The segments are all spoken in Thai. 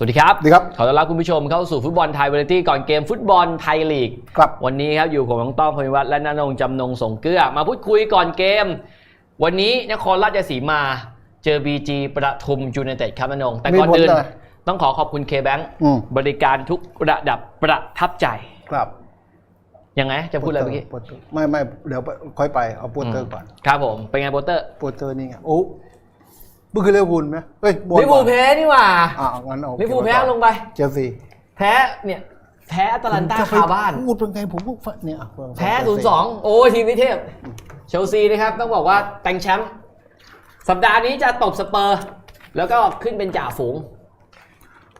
สวัสดีครับ สวัสดีครับ ขอต้อนรับคุณผู้ชมเข้าสู่ฟุตบอลไทยวาไรตี้ก่อนเกมฟุตบอลไทยลีก ครับ วันนี้ครับอยู่ผมน้องต้องพมิวัฒน์และนนงค์จำนงส่งเกลือ มาพูดคุยก่อนเกม วันนี้นครราชสีมาเจอ BG ประทุมยูไนเต็ดครับนนงค์แต่ก่อนมีผลอื่นอะไรต้องขอขอบคุณเคแบงอืมบริการทุกระดับประทับใจ ครับ ยังไงจะพูดอะไรเมื่อกี้โปสเตอร์ไม่ไม่เดี๋ยวค่อยไปเอาโปสเตอร์ก่อน ครับผม เป็นไงโปสเตอร์ โปสเตอร์นี่ไงโอ้เมื่อคืนลิเวอร์พูลไหมเฮ้ยบอลลิเวอร์พูลแพ้นี่หว่าอ่างั้นเอาลิเวอร์พูลแพ้ลงไปเชลซีแพ้เนี่ยแพ้อาตาลันตาจะไปคาบ้านพูดเป็นไงผมพูดเนี่ยแพ้0-2โอ้ยทีมนิเทพเชลซีนะครับต้องบอกว่าแต่งแชมป์สัปดาห์นี้จะตบสเปอร์ แล้วก็ขึ้นเป็นจ่าฝูง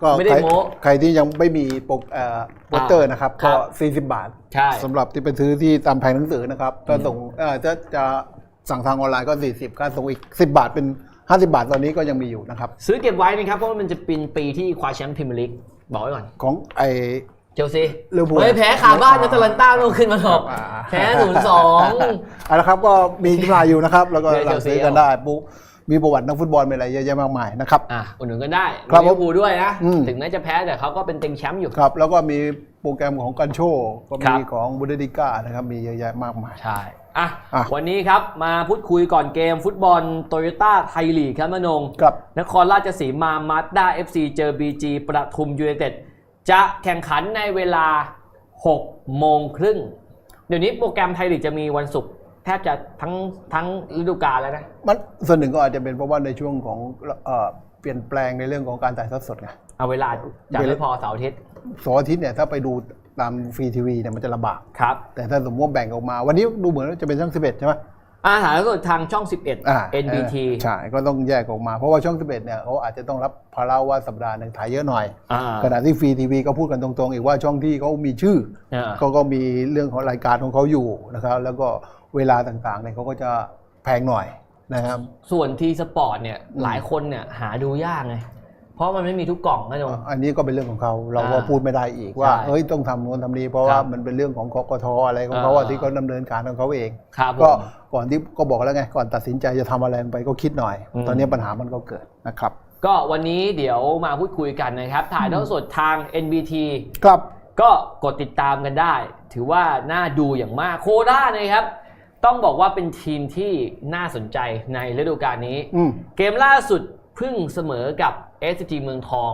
ก็ไม่ได้ใครโม้ใครที่ยังไม่มีปกเอ่อโปสเตอร์นะครับครัก็บ40 บาทใช่สำหรับที่ไปซื้อที่ตามแผงหนังสือนะครับก็ส่งเอ่อจะจะสั่งทางออนไลน์ก็ 40ค่าส่งอีก 10 บาทเป็น 50 บาทตอนนี้ก็ยังมีอยู่นะครับซื้อเก็บไว้นะครับเพราะว่ามันจะเป็นปีที่คว้าแชมป์พรีเมียร์ลีกบอกไว้ก่อนของไอ เชลซีลิเวอร์พูลเฮ้ยแพ้ขาบ้านอาตาลันตาต้องขึ้นมาหรอกอ่าแพ้0-2เอาละครับก็มีที่มาอยู่นะครับ แล้วก็เดี๋ยวหลังซื้อเชลซีกันได้ปุ๊บ มีประวัตินักฟุตบอลมีอะไรเยอะแยะมากมายนะครับ อะอุดหนุนกันได้ครับลิเวอร์พูลด้วยนะ อืม ถึงแม้จะแพ้แต่เขาก็เป็นเต็งแชมป์อยู่ ครับแล้วก็มีโปรแกรมของกันโชก็ครัมีบ ของบุนเดสลิก้านะครับมีเยอะแยะมากมาย ใช่อะอะ วันนี้ครับมาพูดคุยก่อนเกมฟุตบอลโตโยต้าไทยลีกครับมนง ครับ นครราชสีมามาสด้า FC เจอ BG ประทุมยูไนเต็ดจะแข่งขันในเวลา 6 โมงครึ่ง เดี๋ยวนี้โปรแกรมไทยลีกจะมีวันศุกร์แทบจะทั้งทั้งฤดูกาลแล้วนะ มันส่วนหนึ่งก็อาจจะเป็นเพราะว่าในช่วงของเอ่อเปลี่ยนแปลงในเรื่องของการถ่ายทอดสดไงเอาเวลาจากเวลาไม่พอเสาร์อาทิตย์เสาร์อาทิตย์เนี่ยถ้าไปดูตามฟรีทีวีเนี่ยมันจะลำบากครับ แต่ถ้าสมมติว่าแบ่งออกมา วันนี้ดูเหมือนว่าจะเป็นช่อง 11 ใช่ไหมอาหารสดทางช่องอ่า11 NBT ใช่ ก็ต้องแยกออกมา เพราะว่าช่อง 11 เนี่ยเขาอาจจะต้องรับภาระว่าสัปดาห์หนึ่งถ่ายเยอะหน่อยอ่าขณะที่ฟรีทีวีก็พูดกันตรงๆ อีกว่าช่องที่เขามีชื่ออ่าเขาก็มีเรื่องของรายการของเขาอยู่นะครับแล้วก็ เวลาต่างๆเนี่ยเขาก็จะแพงหน่อยนะครับ ส่วนทีสปอร์ตเนี่ยหลายคนเนี่ยหาดูยากไงเพราะมันไม่มีทุกกล่องนะโยมอันนี้ก็เป็นเรื่องของเขาเราก็อ่าพูดไม่ได้อีกว่าใช่เฮ้ยต้องทำโน้นทำนี้เพราะครัว่าบมันเป็นเรื่องของกกทอะไรของเขาอ่าอะที่เขาดำเนินการของเขาเองครับผก็มก่อนที่ก็บอกแล้วไงก่อนตัดสินใจจะทำอะไรลงไปก็คิดหน่อยอืมตอนนี้ปัญหามันก็เกิดนะครับ ก็วันนี้เดี๋ยวมาพูดคุยกันนะครับ ถ่ายทอดสดทาง NBT ครับก็กดติดตามกันได้ ถือว่าน่าดูอย่างมากโคราชนะครับ ต้องบอกว่าเป็นทีมที่น่าสนใจในฤดูกาลนี้ อืม เกมล่าสุดเพิ่งเสมอกับ SCG เมืองทอง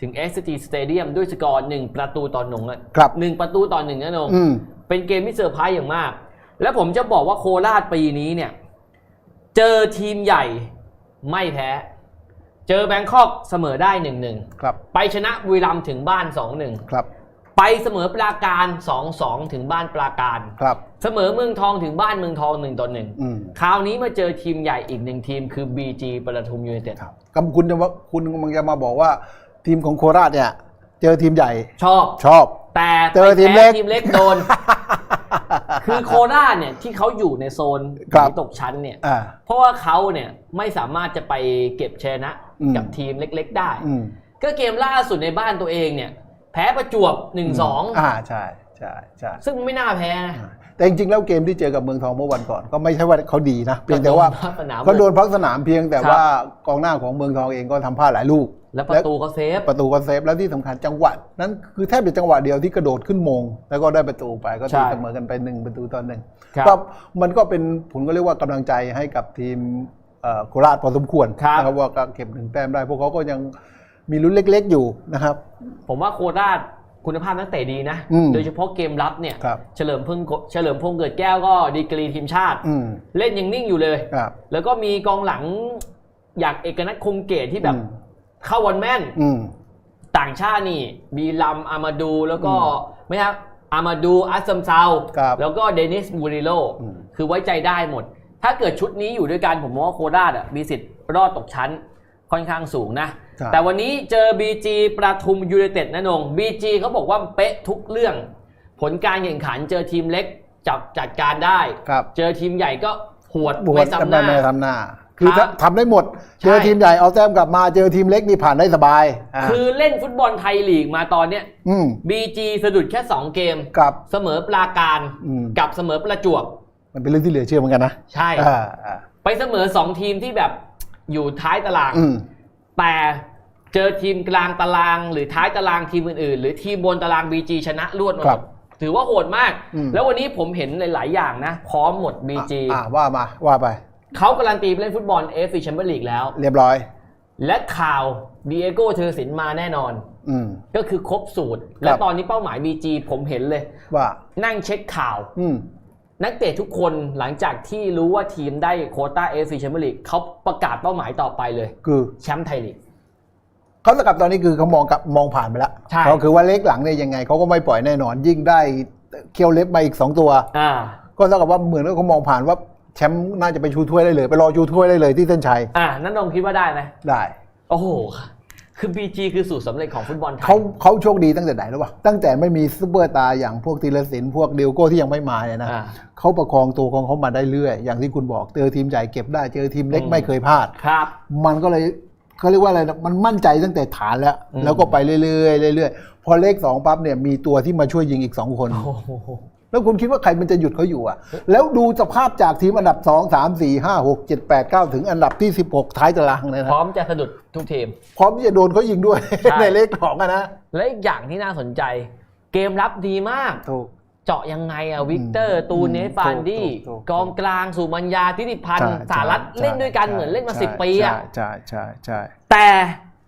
ถึง SCG Stadium ด้วยสกอร์1ประตูต่อหนึ่งอะครับ หนึ่งประตูต่อหนึ่งนะนง อืม เป็นเกมที่เซอร์ไพรส์อย่างมาก และผมจะบอกว่าโคราชปีนี้เนี่ย เจอทีมใหญ่ไม่แพ้ เจอแบงคอกเสมอได้หนึ่งหนึ่งครับไปชนะบุรีรัมย์ถึงบ้านสองหนึ่งครับไปเสมอปราการสองสองถึงบ้านปราการ ครับ เสมอเมืองทองถึงบ้านเมืองทองหนึ่งต่อหนึ่งอืม คราวนี้มาเจอทีมใหญ่อีกหนึ่งทีมคือ BG ปทุมยูไนเต็ดครับกำคุณจะว่าคุณกำลังจะมาบอกว่า ทีมของโคราชเนี่ย เจอทีมใหญ่ชอบ ชอบ แต่เจอทีมเล็กทีมเล็กโดน คือโคราชเนี่ยที่เขาอยู่ในโซนครับหนีตกชั้นเนี่ย อ่า เพราะว่าเขาเนี่ยไม่สามารถจะไปเก็บชยนะอืม กับทีมเล็กๆได้ อืมก็เกมล่าสุดในบ้านตัวเองเนี่ย แพ้ประจวบ 1-2 อ่าใช่ใช่ใช่ซึ่งไม่น่าแพ้นะ แต่จริงๆแล้วเกมที่เจอกับเมืองทองเมื่อวันก่อน ก็ไม่ใช่ว่าเขาดีนะเพียงแต่ว่าก็โดนพักสนามเขาโดนพักสนามเพียงแต่ครับว่ากองหน้าของเมืองทองเองก็ทำพลาดหลายลูก แล้วประตูเขาเซฟประตูก็เซฟแล้วที่สำคัญจังหวะนั้นคือแทบเป็นจังหวะเดียวที่กระโดดขึ้นมง แล้วก็ได้ประตูไปก็ตีใช่เสมอกันไปหนึ่งประตูต่อหนึ่งครับก็มันก็เป็นผมก็เรียกว่ากำลังใจให้กับทีมเอ่อโคราชพอสมควรครับนะครับว่าก็เก็บหนึ่งแต้มได้พวกเขาก็ยังมีลุ้นเล็ก ๆอยู่นะครับ ผมว่าโคราช คุณภาพนักเตะดีนะ อืมโดยเฉพาะเกมรับเนี่ย ครับ เฉลิมพงษ์เฉลิมพงษ์เกิดแก้วก็ดีกรีทีมชาติ อืมเล่นยังนิ่งอยู่เลย ครับ แล้วก็มีกองหลังอย่างเอกนัทคงเกตที่แบบอืม เข้าวันแม่น อืม ต่างชาตินี่บีลัมอามาดูแล้วก็อืไม่ครับอามาดูอัสซัมซาวครับแล้วก็เดนิสมูริโลอืม คือไว้ใจได้หมด ถ้าเกิดชุดนี้อยู่ด้วยกันผมว่าโคราชอะมีสิทธิ์รอดตกชั้นค่อนข้างสูงนะครับ แต่วันนี้เจอ BG ประทุมยูไนเต็ดนะนง BG เขาบอกว่าเป๊ะทุกเรื่อง ผลการแข่งขันเจอทีมเล็กจับจัดการได้ครับเจอทีมใหญ่ก็หวดบวไม่ชซ้ำกันหไปน้าไม่ทำหน้า คือครับทำได้หมดใช่เจอทีมใหญ่เอาแต้มกลับมา เจอทีมเล็กนี่ผ่านได้สบายาคือเล่นฟุตบอลไทยลีกมาตอนเนี้ยอืม BG สะดุดแค่ 2 เกมกับเสมอปราการอืมกับเสมอประจวบ มันเป็นเรื่องที่เหลือเชื่อเหมือนกันนะ ใช่อ่าอ่าไปเสมอ 2 ทีมที่แบบอยู่ท้ายตารางอืมแต่ เจอทีมกลางตาราง หรือท้ายตารางทีมอื่นๆ หรือทีมบนตาราง BG ชนะรวดมาหครัมบดถือว่าโหดมาก อืม แล้ววันนี้ผมเห็นหลาย ๆ อย่างนะ พร้อมหมด BG อ่าว่ามาว่าไป เขาการันตีไปเล่นฟุตบอลเอฟซีแชมเปี้ยนลีกแล้ว เรียบร้อย และข่าวดีเอโกเทอร์สินมาแน่นอน อืม ก็คือครบสูตร และตอนนี้เป้าหมาย BG ผมเห็นเลย ว่า นั่งเช็คข่าว อืม นักเตะทุกคนหลังจากที่รู้ว่าทีมได้โควต้าเอฟซีแชมเปี้ยนลีกเขาประกาศเป้าหมายต่อไปเลย คือ แชมป์ไทยลีก เขาสกัดตอนนี้คือเขามองกับมองผ่านไปแล้วใช่ เขาคือว่าเล็กหลังเนี่ยยังไงเขาก็ไม่ปล่อยแน่นอน ยิ่งได้เคียวเล็บมาอีกสองตัว อ่า ก็เท่ากับว่าเหมือนว่าเขามองผ่านว่าแชมป์น่าจะไปชูถ้วยได้เลย ไปรอชูถ้วยได้เลยที่เส้นชัยอ่า นั่นนงคิดว่าได้ไหมได้ โอ้โห คือ BG คือสูตรสำเร็จของฟุตบอลไทย เขาเขาโชคดีตั้งแต่ไหนรู้ป่ะตั้งแต่ไม่มีซุปเปอร์ตาร์อย่างพวกธีรศิลป์พวกเดียวโก้ที่ยังไม่มาเนี่ยนะอ่าเขาประคองตัวของเขามาได้เรื่อย อย่างที่คุณบอกเจอทีมใหญ่เก็บได้เจอทีมเล็กอืม ไม่เคยพลาด ครับ มันก็เลย เขาเรียกว่าอะไรนะมันมั่นใจตั้งแต่ฐานแล้วอืมแล้วก็ไปเรื่อยๆเรื่อยๆพอเลขสองปั๊บเนี่ยมีตัวที่มาช่วยยิงอีกสองคน โอ้โหแล้วคุณคิดว่าใครมันจะหยุดเขาอยู่อะ แล้วดูสภาพจากทีมอันดับ 2 3 4 5 6 7 8 9 ถึงอันดับที่ 16 ท้ายตารางเลยพนะร้อมจะสะดุดทุกทีม พร้อมที่จะโดนเขายิงด้วย ใช่ ในเลขสองอะนะ และอีกอย่างที่น่าสนใจ เกมรับดีมาก ถูก เจาะยังไงอะวิกเตอร์ตูเนสอืมฟานดี้ถูกถูกถูกกองกลางสุมัญญาทิติพันธ์ใช่สารัตใช่เล่นด้วยกันใช่เหมือนเล่นมาใช่สิบปีอะใช่ใช่ใช่แต่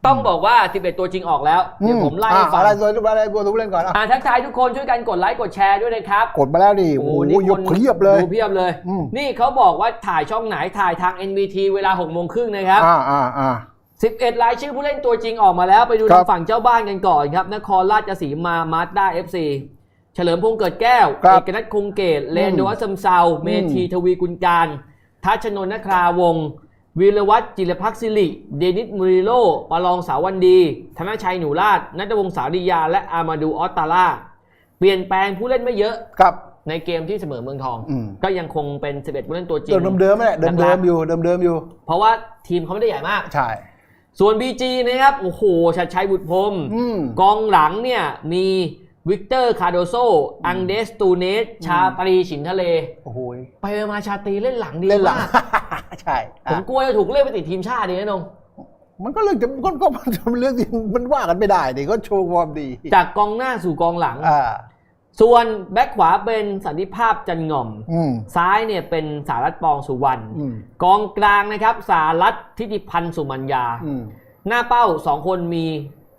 ต้องบอกว่า 11 ตัวจริงออกแล้ว เดี๋ยวผมไล่ให้อะฟังอะไรตัวอะไรตัวทุกเล่นก่อนอะอ่าทักทายทุกคนช่วยกันกดไลค์กดแชร์ด้วยนะครับ กดมาแล้วดิ โอ้โหนี่ยกเพียบเลยดูเพียบเลยอืมนี่เขาบอกว่าถ่ายช่องไหนถ่ายทาง NBT เวลา6โมงครึ่งนะครับ อ่าอ่าอ่า11รายชื่อผู้เล่นตัวจริงออกมาแล้ว ไปดูครัทาบงฝั่งเจ้าบ้านกันก่อนครับ นครราชสีมามาสด้า FC เฉลิมพงษ์เกิดแก้ว ครับเอกนัทคงเกตเลนโดวัสซัมเซา เมธีทวีกุลการทัชนนท์นคราวงศ์วีรวัตรจิรพักษ์สิริ เดนิสมูริโลปาลองสาวันดี ธนชัยหนูราชนัทวงศ์สาริยา และอามาดูออสตาล่า เปลี่ยนแปลงผู้เล่นไม่เยอะครับ ในเกมที่เสมอเมืองทอง อืม ก็ยังคงเป็น11ผู้เล่นตัวจริง เดิมเดิมๆแหละเดิมเดิมๆอยู่เดิมเดิมๆอยู่เพราะว่าทีมเขาไม่ได้ใหญ่มาก ใช่ ส่วน BG นะครับ โอ้โหชัดชัยบุตรพรหมอืม กองหลังเนี่ยมี วิกเตอร์คาโดโซ อังเดสตูเนส ชาตรีฉินทะเล โอ้โห ไปมาชาตรีเล่นหลังดีเล่นหลังมากใช่ผมอะกลัวจะถูกเล่นไปติดทีมชาติดีนะนงมันก็เรื่องจะก็ก็มันเรื่องที่มันว่ากันไม่ได้ดิก็โชว์ความดี จากกองหน้าสู่กองหลังอ่าส่วนแบ็คขวาเป็นสันติภาพจันง่อมอืมซ้ายเนี่ยเป็นสารัตปองสุวรรณอืมกองกลางนะครับสารัตทิติพันธ์สุมัญญาอืมหน้าเป้า2คนมี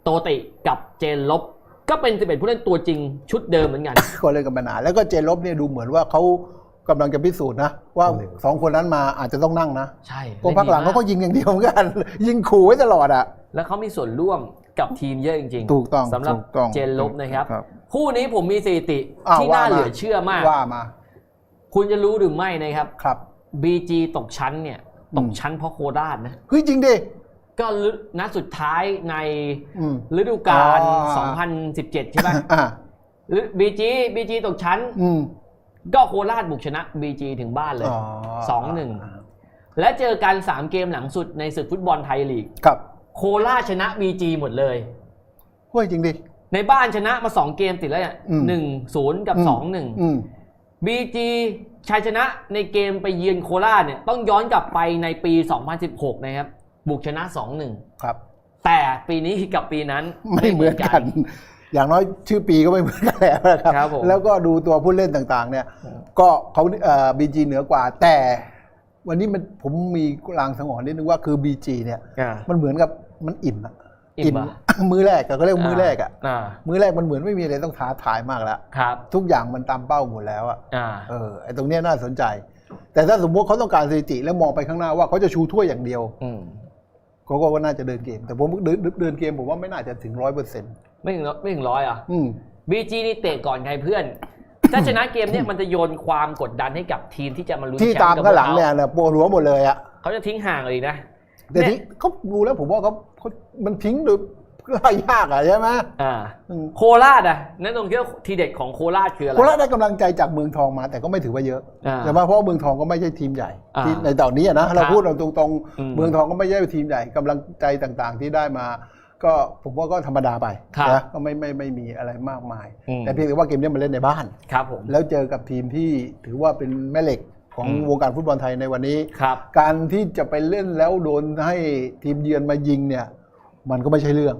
โตติกับเจนลบ ก็เป็น11ผู้เล่นตัวจริงชุดเดิมเหมือนกัน ก็เลยกันมานานแล้วก็เจนลบเนี่ยดูเหมือนว่าเขากำลังจะพิสูจน์นะ ว่าสองคนนั้นมาอาจจะต้องนั่งนะใช่เพราะพักหลังเขาก็ยิงอย่างเดียวเหมือนกัน ยิงขู่ไว้ตลอดอะ แล้วเขามีส่วนร่วมกับทีมเยอะจริงถูกต้องสำหรับถูกต้องเจนลบนะครับครับ คู่นี้ผมมีสถิติอ้าวที่ว่าน่ามาเหลือเชื่อมากว่ามา คุณจะรู้หรือไม่นะครับครับ BG ตกชั้นเนี่ย ตกอืมชั้นเพราะโคราชนะเฮ้ยจริงดิ ก็นัดสุดท้ายในอืม ฤดูกาล อ๋อ 2017 ใช่ไหมอ่าหรือ BG BG ตกชั้น อืมก็โคราชบุกชนะ BG ถึงบ้านเลยอ๋อสองหนึ่ง และเจอกัน 3 เกมหลังสุดในศึกฟุตบอลไทยลีก ครับโคราชชนะ BG หมดเลยเฮ้ยจริงดิ ในบ้านชนะมา 2 เกมติดแล้วเนี่ยอืมหนึ่งศูนย์กับอืม สองหนึ่ง อืม BG ชัยชนะในเกมไปเยือนโคราชเนี่ยต้องย้อนกลับไปในปี 2016 นะครับ บุกชนะ2-1ครับ แต่ปีนี้กับปีนั้นไม่เหมือนกัน อย่างน้อยชื่อปีก็ไม่เหมือนกันแล้วนะครับครับผมแล้วก็ดูตัวผู้เล่นต่างๆ เนี่ย ก็เขาเอ่อบีจีเหนือกว่า แต่วันนี้มันผมมีลางสังหรณ์นิดนึงว่าคือบีจีเนี่ยอ่ามันเหมือนกับมันอิ่มอะอิ่มอะมือแรกอะเขาเรียกว่ามือแรกอะอ่ามือแรกมันเหมือนไม่มีอะไรต้องท้าทายมากแล้วครับทุกอย่างมันตามเป้าหมดแล้วอะอ่าเออไอ้ตรงเนี้ยน่าสนใจ แต่ถ้าสมมติเขาต้องการสถิติแล้วมองไปข้างหน้าว่าเขาจะชูถ้วยอย่างเดียวอืม เขาก็ว่าน่าจะเดินเกม แต่ผมเดินเดินเกมผมว่าไม่น่าจะถึงร้อยเปอร์เซ็นต์ไม่ถึงไม่ถึงร้อยอะอืม BG นี่เตะก่อนใครเพื่อน ถ้าชนะเกมเนี่ยมันจะโยนความกดดันให้กับทีมที่จะมาลุ้นที่แชมป์ตามกับข้างหลังพวกเนี่ยนะปวดหัวหมดเลยอะเขาจะทิ้งห่างเลยนะ แต่ที่เขาดูแล้วผมว่าเขาเขามันทิ้งโดย ไล่ยากอะใช่ไหมอ่าอืมโคราชอะนั่นตรงที่ว่าทีเด็ดของโคราชคืออะไรโคราชได้กำลังใจจากเมืองทองมา แต่ก็ไม่ถือว่าเยอะอ่าใช่ไหมเพราะว่าเมืองทองก็ไม่ใช่ทีมใหญ่อ่าที่ในตอนนี้อะนะเราพูดเราตรงอืมๆเมืองทองก็ไม่ใช่ทีมใหญ่กำลังใจต่างๆ ที่ได้มา ก็ผมว่าก็ธรรมดาไปครับนะก็ไม่ไม่ไม่มีอะไรมากมายอืมแต่เพียงแต่ว่าเกมนี้มันเล่นในบ้านครับผมแล้วเจอกับทีมที่ถือว่าเป็นแม่เหล็กของอืมวงการฟุตบอลไทยในวันนี้ครับการที่จะไปเล่นแล้วโดนให้ทีมเยือนมายิงเนี่ย มันก็ไม่ใช่เรื่อง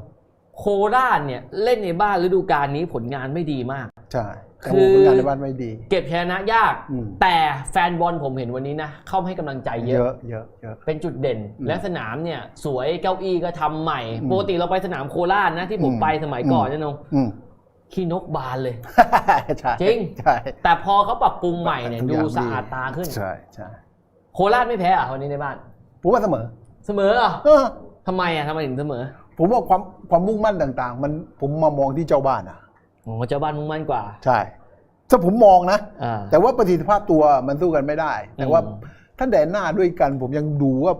โคราชเนี่ยเล่นในบ้านฤดูกาลนี้ผลงานไม่ดีมาก ใช่แต่คือผลงานในบ้านไม่ดี เก็บชนะยากอืมแต่แฟนบอลผมเห็นวันนี้นะ เข้ามาให้กำลังใจเยเยอะอะเยอะเยอะเป็นจุดเด่นอืมและสนามเนี่ย สวยเก้าอี้ก็ทำใหม่อืมปกติเราไปสนามโคราชนะที่ผมอืมไปสมัยก่อนอืมเนี่ยนงอืมขี้นกบานเลยใช่จริงใช่แต่พอเขาปรับปรุงใหม่เนี่ยทุกอดูย่างสะอาดตาขึ้นใช่ใช่โคราชไม่แพ้อะวันนี้ในบ้านผมว่าเสมอ เสมอเหรอะเออทำไมอะทำไมถึงเสมอ ผมว่าความความมุ่งมั่นต่าง ๆ มันผมมามองที่เจ้าบ้านอะโอ้เจ้าบ้านมุ่งมั่นกว่า ใช่ ถ้าผมมองนะอ่าแต่ว่าประสิทธิภาพตัวมันสู้กันไม่ได้ แต่ว่าอืมถ้าแดนหน้าด้วยกัน ผมยังดูว่า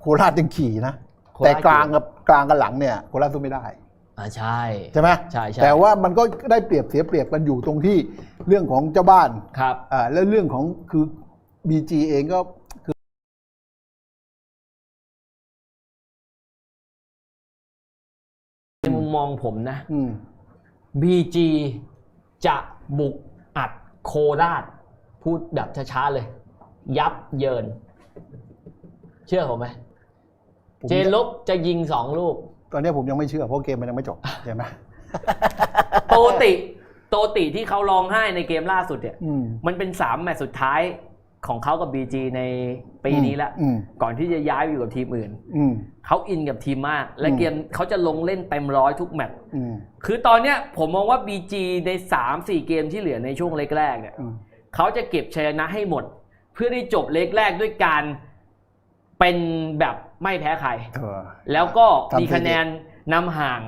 โคราชยังขี่นะโคราชแต่กลางกับกลางกับหลังเนี่ยโคราชสู้ไม่ได้อ่าใช่ใช่ไหมใช่ใช่แต่ว่ามันก็ได้เปรียบเสียเปรียบกันอยู่ตรงที่เรื่องของเจ้าบ้านครับอ่าแล้วเรื่องของคือบีจีเองก็ มุมมองผมนะอืม BG จะบุกอัดโคราช พูดแบบช้าๆเลย ยับเยิน เชื่อผมไหมผมเจนลบจะยิงสองลูก ตอนนี้ผมยังไม่เชื่อเพราะเกมมันยังไม่จบใช่ไหมโตติ โตติที่เขาร้องไห้ในเกมล่าสุดเนี่ยอืมมันเป็นสามแมตช์สุดท้าย ของเขากับ BG ในปีนี้แล้วอืม ก่อนที่จะย้ายไปอยู่กับทีมอื่น อืม เขาอินกับทีมมาก และอืมเกมเขาจะลงเล่นเต็มร้อยทุกแมตช์ อืม คือตอนเนี้ยผมมองว่า BG ใน 3-4 เกมที่เหลือในช่วงเล็กแรกเนี่ยอืม เขาจะเก็บชัยชนะให้หมด เพื่อที่จบเล็กแรกด้วยการเป็นแบบไม่แพ้ใคร เออ แล้วก็ทำมีคะแนนนำห่าง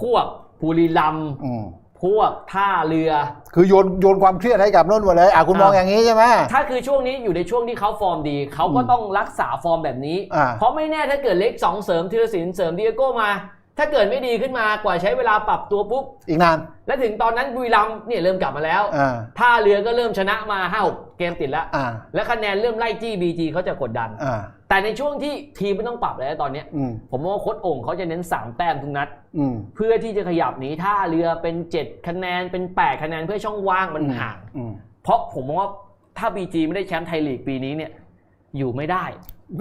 พวกบุรีรัมย์อืม พวกท่าเรือ คือโยนโยนความเครียดให้กับโน่นหมดเลยอะคุณมองอย่างนี้ใช่ไหม ถ้าคือช่วงนี้อยู่ในช่วงที่เขาฟอร์มดี เขาก็อืมต้องรักษาฟอร์มแบบนี้อ่าเพราะไม่แน่ถ้าเกิดเล็กสองเสริมธีรศิลป์เสริมดิเอโก้มา ถ้าเกิดไม่ดีขึ้นมากว่าใช้เวลาปรับตัวปุ๊บ อีกนาน และถึงตอนนั้นบุรีรัมย์เนี่ยเริ่มกลับมาแล้วอ่า ท่าเรือก็เริ่มชนะมาห้าเกมติดแล้ว อ่า และคะแนนเริ่มไล่จี้บีจีเขาจะกดดัน อ่า แต่ในช่วงที่ทีมไม่ต้องปรับแล้วตอนเนี้ยอืม ผมว่าโค้ชโอ่งเขาจะเน้น3แต้มทุกนัด อืม เพื่อที่จะขยับหนีท่าเรือเป็น7คะแนนเป็น8คะแนนเพื่อช่องว่างมันห่าง อืม เพราะผมมองว่าถ้าบีจีไม่ได้แชมป์ไทยลีกปีนี้เนี่ยอยู่ไม่ได้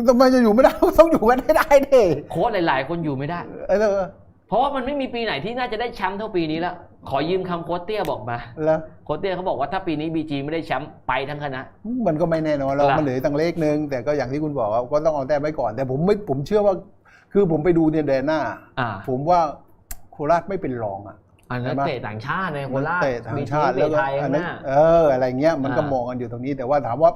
ทำไมจะอยู่ไม่ได้ ต้องอยู่กันให้ได้ดิโค้ชหลาย ๆ คนอยู่ไม่ได้ เออ เพราะว่ามันไม่มีปีไหนที่น่าจะได้แชมป์เท่าปีนี้แล้วขอยืมคำโค้ชเตี้ยบอกมาแล้วโค้ชเตี้ยเขาบอกว่าถ้าปีนี้บีจีไม่ได้แชมป์ไปทั้งคณะ มันก็ไม่แน่นอนเราล่ะมันเหลือตั้งเลขหนึ่งแต่ก็อย่างที่คุณบอกว่าก็ต้องเอาแต้มไว้ก่อน แต่ผมไม่ผมเชื่อว่า คือผมไปดูเนี่ยแดนหน้าอ่าผมว่าโคราชไม่เป็นรองอะอันนั้นใช่ปะเตะต่างชาติในโคราชเตะทางมีชาติเตแล้วะก็ไทยอัข้านงหนั้นน้าเอออะไรเงี้ยมันก็อ่ามองกันอยู่ตรงนี้แต่ว่าถามว่า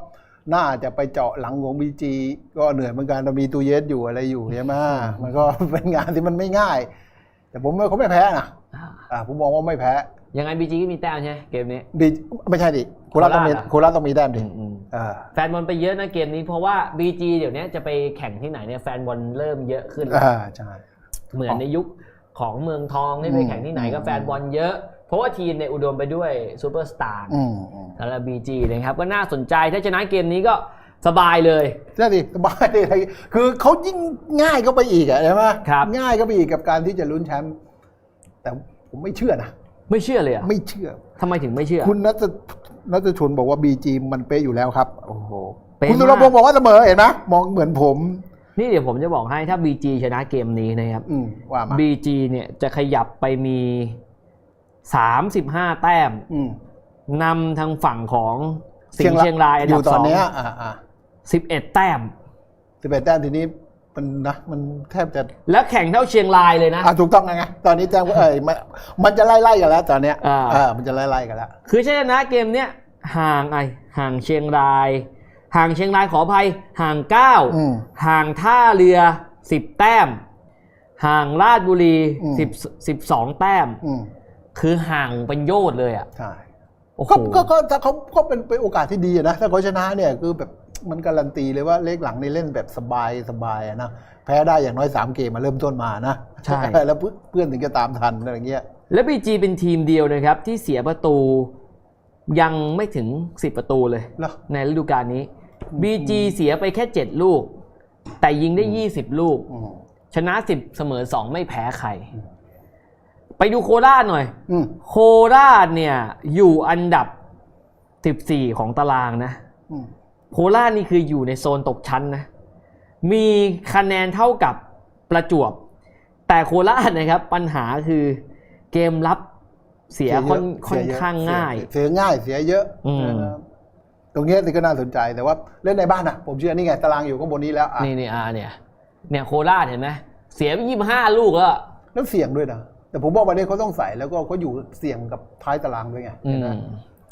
น่าจะไปเจาะหลังของบีจีก็เหนื่อยเหมือนกันเรามีตูเยสอยู่อะไรอยู่ใช่ไหมมันก็เป็นงานที่มันไม่ง่าย แต่ผมว่าเขาไม่แพ้นะอ่าอ่าผมมองว่าไม่แพ้ยังไงบีจีก็มีแต้มใช่ไหมเกมนี้บีไม่ใช่ดิโคราชต้องมีโคราชอะโคราชต้องมีแต้มดิอ่าแฟนบอลไปเยอะนะเกมนี้เพราะว่า BG เดี๋ยวนี้จะไปแข่งที่ไหนเนี่ยแฟนบอลเริ่มเยอะขึ้นแล้วอ่าใช่เหมือนในยุคของเมืองทองที่ไปแข่งที่ไหนก็อืมแฟนบอลเยอะ เพราะว่าทีมในยอุดมไปด้วยซูเปอร์สตาร์อืมอืมสำหรับ BG นะครับ ก็น่าสนใจถ้าชนะเกมนี้ก็สบายเลยใช่ดิสบายดิคือเขายิ่งง่ายเข้าไปอีกอะใช่ไหมครับง่ายเข้าไปอีกกับการที่จะลุ้นแชมป์แต่ผมไม่เชื่อนะไม่เชื่อเลยอะไม่เชื่อทำไมถึงไม่เชื่อ คุณนัทนัทชนบอกว่าบีจีมันเป๊ะอยู่แล้วครับโอ้โหเป๊ะคุณสุรพงศ์บอกว่าเสมอเห็นไหมมองเหมือนผม นี่เดี๋ยวผมจะบอกให้ถ้า BG ชนะเกมนี้นะครับอืมว่ามา BG เนี่ยจะขยับไปมี 35แต้มอืมนำทางฝั่งของสิงห์เชียงรายอันอดัยู่บตสอนองเนี้ยอ่าอ่า11แต้มสิบเอ็ดแต้มทีนี้มันนะมันแทบจะแล้วแข่งเท่าเชียงรายเลยนะอ่าถูกต้องไงไงตอนนี้แจ้งว่าเอ้ยมันมันจะไล่ไล่กันแล้วตอนเนี้ยอ่าเออมันจะไล่ไล่กันแล้ว คือชนะเกมเนี้ยห่างไอห่างเชียงราย ห่างเชียงรายขออภัยห่างอืม9ห่างท่าเรือ10แต้ม ห่างราชบุรีอืม10 12แต้มอืม คือห่างเป็นโยชน์เลยอะใช่โอ้โหก็ก็ก็ถ้าเขาก็เป็นเป็นโอกาสที่ดีอะนะถ้าเขาชนะเนี่ยคือแบบมันการันตีเลยว่าเลขหลังนี่เล่นแบบสบายสบายอะนะแพ้ได้อย่างน้อยสามเกมมาเริ่มต้นมานะใช่ แล้วเพื่อนเพื่อนถึงจะตามทันอะไรเงี้ยและ BG เป็นทีมเดียวนะครับ ที่เสียประตูยังไม่ถึง 10 ประตูเลยแล้วในฤดูกาลนี้ BG เสียไปแค่ 7 ลูก แต่ยิงได้ 20 ลูก อืมชนะ 10 เสมอ 2 ไม่แพ้ใคร ไปดูโคราชหน่อย อืมโคราชเนี่ยอยู่อันดับ 14 ของตารางนะ อืมโคราชนี่คืออยู่ในโซนตกชั้นนะ มีคะแนนเท่ากับประจวบ แต่โคราชนะครับ ปัญหาคือเกมรับเสียค่อนค่อนเสียเยะข้างง่าย เสียง่ายเสียเยอะอืม นะครับตรงเนี้ยนี่ก็น่าสนใจแต่ว่าเล่นในบ้านนะผมเชื่อนี่ไงตารางอยู่ข้างบนนี้แล้วอะนี่นี่อ่าเนี่ย เนี่ยโคราชเห็นไหมเสียไปยี่ห้าลูกแล้ว แล้วเสี่ยงด้วยนะ แต่ผมว่าวันนี้เขาต้องใส่แล้วก็เขาอยู่เสี่ยงกับท้ายตารางด้วยไงอืมนะ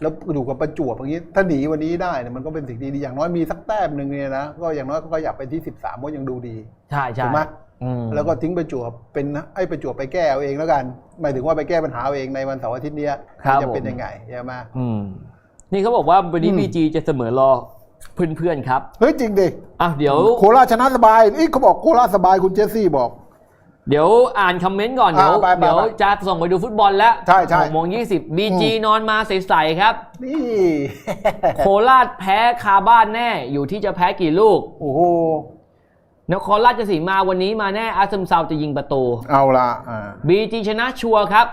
แล้วอยู่กับประจวบอย่างนี้ถ้าหนีวันนี้ได้เนี่ยมันก็เป็นสิ่งดีๆอย่างน้อยมีสักแต้มหนึ่งเนี่ยนะก็อย่างน้อยก็อยากไปที่13ก็ยังดูดีใช่ใช่ถูกไหมอืมแล้วก็ทิ้งประจวบเป็นไอ้ประจวบไปแก้เอาเองแล้วกันหมายถึงว่าไปแก้ปัญหาเอาเองในวันเสาร์อาทิตย์เนี้ยมันจะเป็นยังไงใช่ไหมอืมนี่เขาบอกว่าวันนี้อืมบีจีจะเสมอรอเพื่อนๆครับเฮ้ยจริงดิอะเดี๋ยวโคราชชนะสบายเอ้ยเขาบอกโคราชสบายคุณเจสซี่บอก เดี๋ยวอ่านคอมเมนต์ก่อน เดี๋ยวอ่าไปไปเดี๋ยวไปจะส่งไปดูฟุตบอลแล้วใช่ใช่ หกโมงยี่สิบบีจีนอนมาใสๆครับ นี่ โคราชแพ้คาบ้านแน่ อยู่ที่จะแพ้กี่ลูก โอ้โห นครราชสีมาวันนี้มาแน่อาซัมเซาจะยิงประตูเอาละอ่าบีจีชนะชัวร์ครับ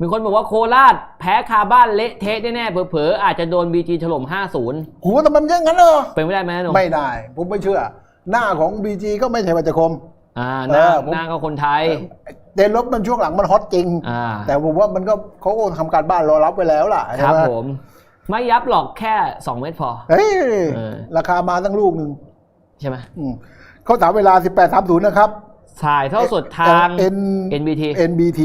มีคนบอกว่าโคราชแพ้คาบ้านเละเทะแน่ๆเผลอๆ อาจจะโดนบีจีถล่ม5-0โหแต่มันยังงั้นเหรอเป็นไม่ได้ไหมหนุ่มไม่ได้ ผมไม่เชื่อ หน้าของบีจีก็ไม่ใช่ว่าจะคม อ่าหน้าเออผม หน้าก็คนไทย เดนลบมันช่วงหลังมันฮอตจริง อ่า แต่ผมว่ามันก็เขาก็ทำการบ้านรอรับไว้แล้วล่ะคใช่รับไหมผม ไม่ยับหรอกแค่ 2 เม็ดพอ เฮ้ยเออ ราคามาตั้งลูกหนึ่งใช่ไหมอืมเขาถามเวลา 18.30 นะครับถ่ายเท่าสดทาง เอ็น NBT NBT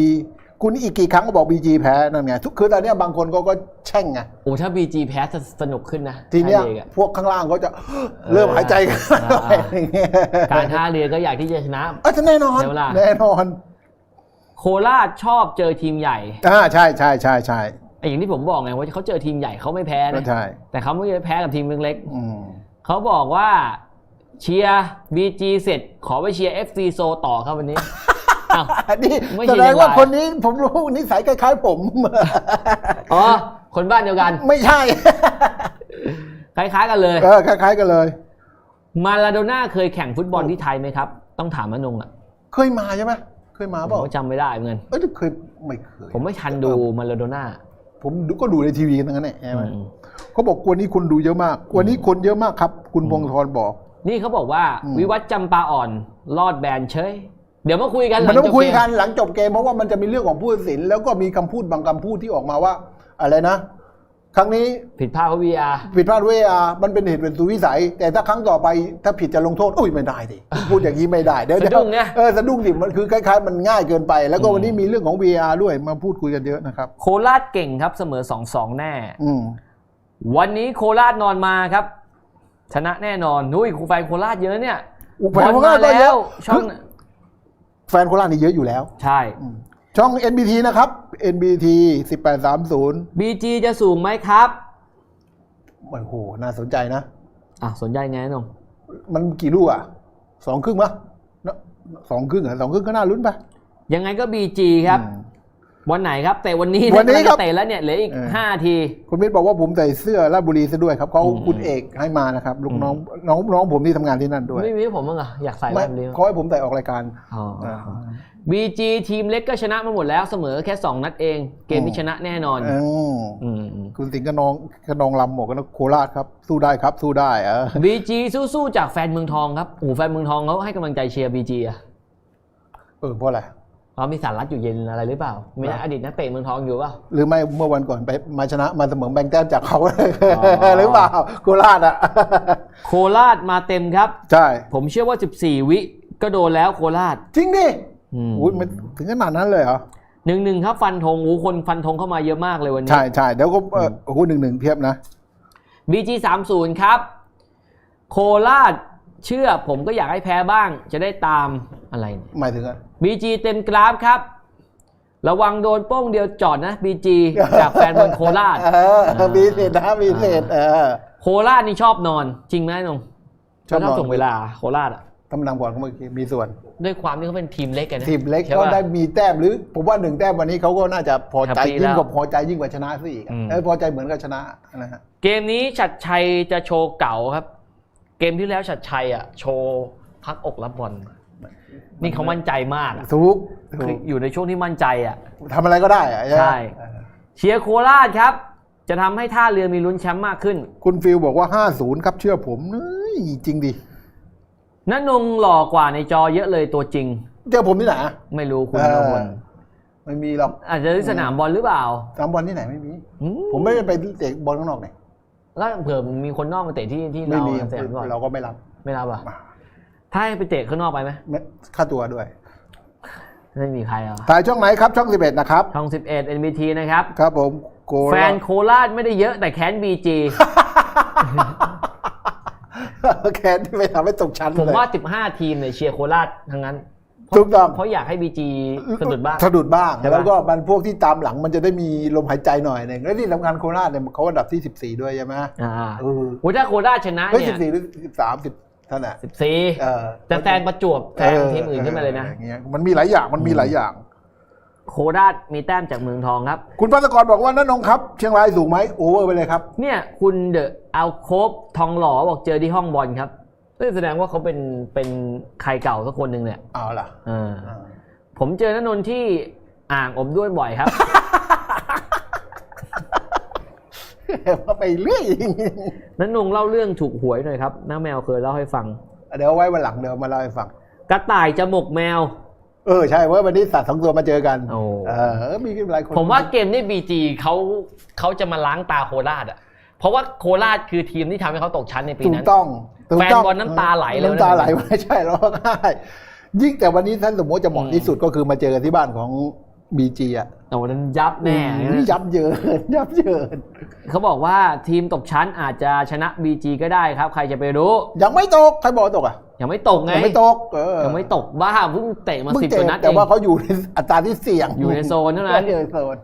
คุณอีกกี่ครั้งก็บอก BG แพ้นั่นไงทุกคือตอนเนี้ยบางคนก็ก็แช่งไงโอ้ถ้า BG แพ้จะสนุกขึ้นนะทีเนี้ยท่าเรืออะ พวกข้างล่างเขาจะเริ่มหายใจกันอ่าอะไรอย่างเงี้ยการท่าเรือก็อยากที่จะชนะ เอ้ยแน่นอนใช่เวลาแน่นอนโคราชชอบเจอทีมใหญ่อ่าใช่ใช่ใช่ใช่ไอ้อย่างที่ผมบอกไงว่าเขาเจอทีมใหญ่เขาไม่แพ้ก็นะใช่แต่เขาไม่ได้แพ้กับทีมเล็กอืมๆเขาบอกว่าเชียร์ BG เสร็จ ขอไปเชียร์ FC โซต่อครับวันนี้อ้าวอั นนี้ไม่แสใช่ดงว่ายังไงคนนี้ผมรู้นิสัยคล้ายๆผม อ๋อ คนบ้านเดียวกัน ไม่ใช่ คล้ายๆกันเลย เออ คล้ายๆกันเลย มาลาโดน่าเคยแข่งฟุตบอลที่ไทยไหมครับ ต้องถามมานงอะ เคยมาใช่ไหมเคยมาผเปล่ามก็จำไม่ได้เหมือนกันเอ้ยเคยไม่เคย ผมไม่ทันดูมาลาโดน่า ผมดูก็ดูในทีวีกันทั้งนั้นแหละใช่ไหมอืมเขาบอกกวนนี้คนดูเยอะมากกวนนี้คนเยอะมากครับ คุณพงศธรบอก นี่เขาบอกว่าอืมวิวัฒน์จำปาอ่อน รอดแบนเฉย เดี๋ยวมาคุยกันหลัมันต้องจบคุยเกกันหลังจบเกมเพราะว่ามันจะมีเรื่องของผู้ตัดสิน แล้วก็มีคำพูดบางคำพูดที่ออกมาว่า อะไรนะ ครั้งนี้ผิดพลาดเพราะ VR ผิดพลาดเวอามันเป็นเหตุเป็นสุวิสัย แต่ถ้าครั้งต่อไปถ้าผิดจะลงโทษอุ้ยไม่ได้ดิพูดอย่างนี้ไม่ได้เดี๋ยวสะดุ้งไงเออสะดุ้งสิมันคือคล้ายๆมันง่ายเกินไป แล้วก็วันนี้มีเรื่องของ VR ด้วยมาพูดคุยกันเยอะนะครับ โคราชเก่งครับเสมอ 2-2 แน่ อืม วันนี้โคราชนอนมาครับ ชนะแน่นอนนุ้ยครูแฟนโคราชเยอะเนี่ย อุบปอลกรมาณ์ก็เยแล้อะวช่อง แฟนโคราชนี่เยอะอยู่แล้ว ใช่อืมช่อง NBT นะครับ NBT 1830 BG จะสูงไหมครับ โอ้โห น่าสนใจนะ อะ สนใจไงน้อง มันกี่ลูกอะสองครึ่งปะเนอะสองครึ่งเหรอสองครึ่งก็น่าลุ้นปะยังไงก็ BG ครับอืม วันไหนครับแต่วันนี้วันนี้กำลังครัจะบเตะแล้วเนี่ยเหลืออีกเออ5นาทีคุณมิตรบอกว่าผมใส่เสื้อราชบุรีซะด้วยครับเขาอืมคุณเอกให้มานะครับลูกน้องน้องน้องผมที่ทำงานที่นั่นด้วยไม่มีให้ผมบ้างเหรออยากใส่ไม่แบบนี้เขาให้ผมใส่ออกรายการอ๋ออ่า BG ทีมเล็กก็ชนะมาหมดแล้วเสมอแค่2นัดเอง เกมที่ชนะแน่นอนอืมอืมอืมคุณสิงห์กับน้องกับน้องลำบอกกันนะโคราชครับสู้ได้ครับสู้ได้เออ BG สู้ๆจากแฟนเมืองทองครับโอ้โหแฟนเมืองทองเขาให้กำลังใจเชียร์ BG อะเออเพราะอะไร เขามีสารรัดอยู่เย็นอะไรหรือเปล่า มีอดีตนักเตะเมืองทองอยู่เปล่า หรือไม่เมื่อวันก่อนไปมาชนะมาเสมอแบงค์แต้มจากเขาอหรือเปล่า โคราชอะโคราชมาเต็มครับ ใช่ ผมเชื่อว่า 14 วิก็โดนแล้วโคราช จริงดิอืมอุ้ยมันถึงขนาดนั้นเลยเหรอหนึ่งหนึ่งครับฟันธงโอ้โหคนฟันธงเข้ามาเยอะมากเลยวันนี้ ใช่ใช่เดี๋ยวก็เออโอ้โหหนึ่งหนึ่งเพียบนะ BG 30ครับ โคราช เชื่อผมก็อยากให้แพ้บ้าง จะได้ตามอะไรเนี่ยหมายถึงอะ BG เต็มกราฟครับ ระวังโดนโป้งเดียวจอดนะ BG จากแฟนบอลโคราชเออมีเศษนะมีเศษเออโคราชนี่ชอบนอน จริงไหมนงชอบนอนเขาส่งเวลาโคราชอะทำนำก่อนเขาเมื่อกี้มีส่วน ด้วยความที่เขาเป็นทีมเล็กกันนะทีมเล็กใช่ก็ปะได้มีแต้มหรือ ผมว่าหนึ่งแต้มวันนี้เขาก็น่าจะพอใจแฮปปี้ยิ่งแล้วกว่าพอใจยิ่งกว่าชนะซะอีกอะอืมเออพอใจเหมือนกับชนะนะฮะเกมนี้ชัดชัยจะโชว์เก่าครับเกมที่แล้วชัดชัยอะโชว์พักอกรับบอลนี่เขามั่นใจมากอะทุกคืออยู่ในช่วงที่มั่นใจอะทำอะไรก็ได้อะไหมใช่เชียร์โคราชครับ จะทำให้ท่าเรือมีลุ้นแชมป์มากขึ้น คุณฟิลบอกว่า 50 ครับเชื่อผมเฮ้ยจริงดินันนงหล่อกว่าในจอเยอะเลยตัวจริง เจอผมที่ไหนอะไม่รู้คุณเออนพลไม่มีหรอกอาจจะที่สนามบอลหรือเปล่าสนามบอลที่ไหนไม่มีอืมผมไม่ได้ไปเตะบอลข้างนอกเนี่ย แล้วเผื่อมีคนนอกมาเตะที่ที่ไม่เรามีสนามบอลเราก็ไม่รับไม่รับอะถ้าให้ไปเตะข้างนอกไปไหมไม่ค่าตัวด้วยไม่มีใครอะถ่ายช่องไหนครับช่อง 11 นะครับ ช่อง 11 NBT นะครับ ครับผมโกแฟนโคราชไม่ได้เยอะแต่แค้นบีจีแคนที่ไปทำให้ตกชั้นผมเลยว่า 15 ทีมเนี่ยเชียร์โคราชทั้งนั้น ถูกต้อง เพราะอยากให้บีจีสะดุดบ้าง สะดุดบ้าง ใช่ปะ แล้วก็มันพวกที่ตามหลังมันจะได้มีลมหายใจหน่อยหนึ่งและที่สำคัญโคราชเนี่ยเขาอันดับที่ 14 ด้วยใช่ไหมอ่าเออโอ้ยถ้าโคราชชนะเฮ้ยเนี่ย14หรือ13 10เท่านั้น14เออจะแซงประจวบแซงทีมอื่นขึ้นมาเลยนะ อออางงี้มันมีหลายอย่างมันมีหลายอย่าง โคราชมีแต้มจากเมืองทองครับ คุณพัสกรบอกว่าน้านงครับ เชียงรายสูงไหมโอเวอร์ไปเลยครับ เนี่ยคุณเดอะเอาโคบทองหล่อบอกเจอที่ห้องบอลครับ เอ้ยแสดงว่าเขาเป็นเป็นใครเก่าสักคนหนึ่งเนี่ยเอาล่ะเอออ่าผมเจอนนนท์ที่อ่างอมด้วยบ่อยครับ ว่าไปเรื่อยนันนงเล่าเรื่องถูกหวยหน่อยครับน้าแมวเคยเล่าให้ฟัง เดี๋ยวเอาไว้วันหลังเดี๋ยวมาเล่าให้ฟัง กระต่ายจมกแมว เออใช่เพราะว่าวันนี้สัตว์สองตัวมาเจอกันโอ้เออมีหลายคน ผมว่าเกมนี้บีจีเขาเขาจะมาล้างตาโคราชอะ เพราะว่าโคราชคือทีมที่ทำให้เขาตกชั้นในปีถูกนั้นต้องถูกต้งแฟนบอลน้ำตาไหลเลยน้ำตาไหลไม่ใช่ร้องไห้ยิ่งแต่วันนี้ท่านสมมติจะเหมาะอืมที่สุดก็คือมาเจอกันที่บ้านของบีจีอะโอ้นั้นยับแน่อืมยับเยินยับเยินเขาบอกว่าทีมตกชั้นอาจจะชนะบีจีก็ได้ครับ ใครจะไปรู้ ยังไม่ตก ใครบอกตกอะ ยังไม่ตกไง ยังไม่ตกเออยังไม่ตกบ้าเพิ่งเตะมาเพิ่งสิบเจกอว่านัดเอแต่งว่าเขาอยู่ในอัตราที่เสี่ยง อยู่ในโซนเท่านั้นอยู่ในโซน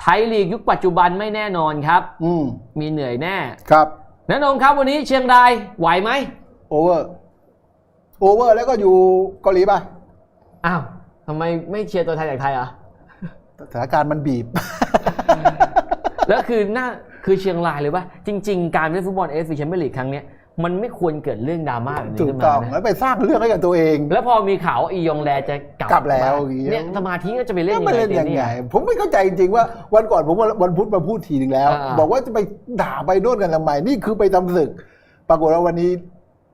ไทยลีกยุคปัจจุบันไม่แน่นอนครับ อืมมีเหนื่อยแน่ครับนันนงครับวันนี้เชียงรายไหวไหมโอเวอร์โอเวอร์แล้วก็อยู่เกาหลีป่ะอ้าวทำไมไม่เชียร์ตัวไทยจากไทยอะสถานการณ์มันบีบ แล้วคือหน้าคือเชียงรายเลยว่าจริง ๆ การเล่นฟุตบอลเอฟซีแชมเปี้ยนลีกครั้งเนี้ย มันไม่ควรเกิดเรื่องดราม่าแบบนี้ถูกขึ้นต้มาองนะ แล้วไปสร้างเรื่องให้กับตัวเอง แล้วพอมีข่าวว่าอียองแลจะกลับกลับแล้วมาอย่างเงี้ย เนี่ยสมาธิก็จะไปเล่นก็ยังไม่ไงเล่นเกยัมงนี้ไงผมไม่เข้าใจจริงๆว่าวันก่อนผมว่าวันพุธมาพูดทีหนึ่งแล้ว อ่า บอกว่าจะไปด่าไปโน่นกันทำไมนี่คือไปทำศึก ปรากฏว่าวันนี้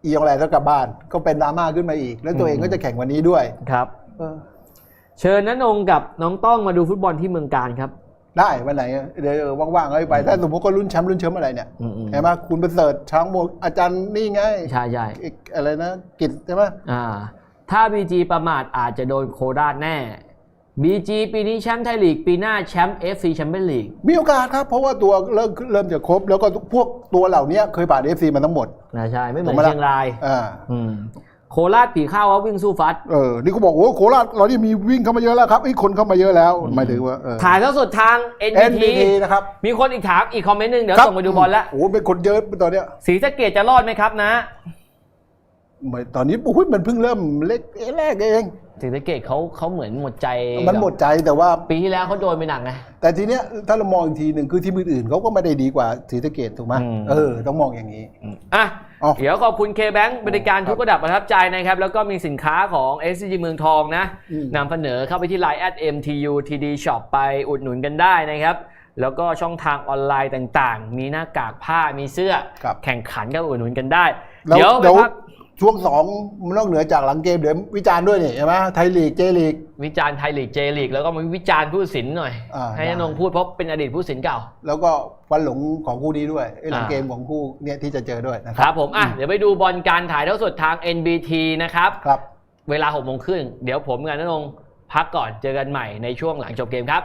อียองแลนด์ก็กลับบ้าน ก็เป็นดราม่าขึ้นมาอีก แล้วตัวเองก็จะแข่งวันนี้ด้วยครับ เออเชิญนันนงกับน้องต้องมาดูฟุตบอลที่เมืองการครับ ได้วันไหนเดี๋ยวว่างๆก็ไปถ้าสมมติก็รุ่นแชมป์รุ่นแชมป์อะไรเนี่ยอืมๆเห็นไหมคุณประเสริฐช้างโมกอาจารย์นี่ไงใช่ใช่อีกอะไรนะกิจใช่ไหมอ่า ถ้าบีจีประมาทอาจจะโดนโคราชแน่บีจีปีนี้แชมป์ไทยลีก ปีหน้าแชมป์เอฟซีแชมเปี้ยนลีกมีโอกาสครับ เพราะว่าตัวเริ่มเริ่มจะครบ แล้วก็พวกตัวเหล่านี้เคยผ่านเอฟซีมาทั้งหมดนะใช่ไม่เหมือนถูกไหมล่ะเชียงรายอ่าอืม โคราชผีข้าวว่าวิ่งสู้ฟัดเออ นี่เขาบอกโอ้โคราชเรานี่มีวิ่งเข้ามาเยอะแล้วครับไอ้ยคนเข้ามาเยอะแล้วหมายถึงว่าเออถ่ายเท่าสดทาง NBT NBT นะครับ มีคนอีกถามอีกคอมเมนต์หนึ่งเดี๋ยวครับส่งไปดูบอลแล้วโอ้โหเป็นคนเยอะตอนเนี้ยศรีสะเกดจะรอดไหมครับนะไม่ตอนนี้โอ้ยมันเพิ่งเริ่มเล็กเอ๊ะแรกเอง ศรีสะเกดเขาเขาเหมือนหมดใจมันหมดใจแต่ว่าปีที่แล้วเขาโดนไปหนักไงแต่ทีเนี้ยถ้าเรามองอีกทีหนึ่งคือทีมอื่นๆเขาก็ไม่ได้ดีกว่าศรีสะเกดถูกไหมอืมเออต้องมองอย่างนี้อะเอาเดี๋ยวขอบคุณ K-Bank บริการทุกระดับประทับใจนะครับ แล้วก็มีสินค้าของ SCG เมืองทองนะอืมนำเสนอเข้าไปที่ Line at MTU TD Shop ไปอุดหนุนกันได้นะครับ แล้วก็ช่องทางออนไลน์ต่างๆ มีหน้ากากผ้ามีเสื้อครับแข่งขันก็อุดหนุนกันได้แล้วเดี๋ยวไปเดี๋ยวพัก ช่วงสองนอกเหนือจากหลังเกมเดี๋ยววิจารณ์ด้วยนี่ใช่ไหมไทยลีกเจลีก วิจารณ์ไทยลีกเจลีก แล้วก็มาวิจารณ์ผู้สินหน่อยอ่าให้ได้ นงพูดเพราะเป็นอดีตผู้สินเก่า แล้วก็ฟันหลงของคู่นี้ด้วยไอ้หลังอ่า เกมของคู่เนี่ยที่จะเจอด้วยนะคครับ รับผมอะเดี๋ยวไปดูบอลการถ่ายเท่าสดทาง NBT นะครับ ครับ เวลา6โมงครึ่งเดี๋ยวผมกับนนงพักก่อนเจอกันใหม่ในช่วงหลังจบเกมครับ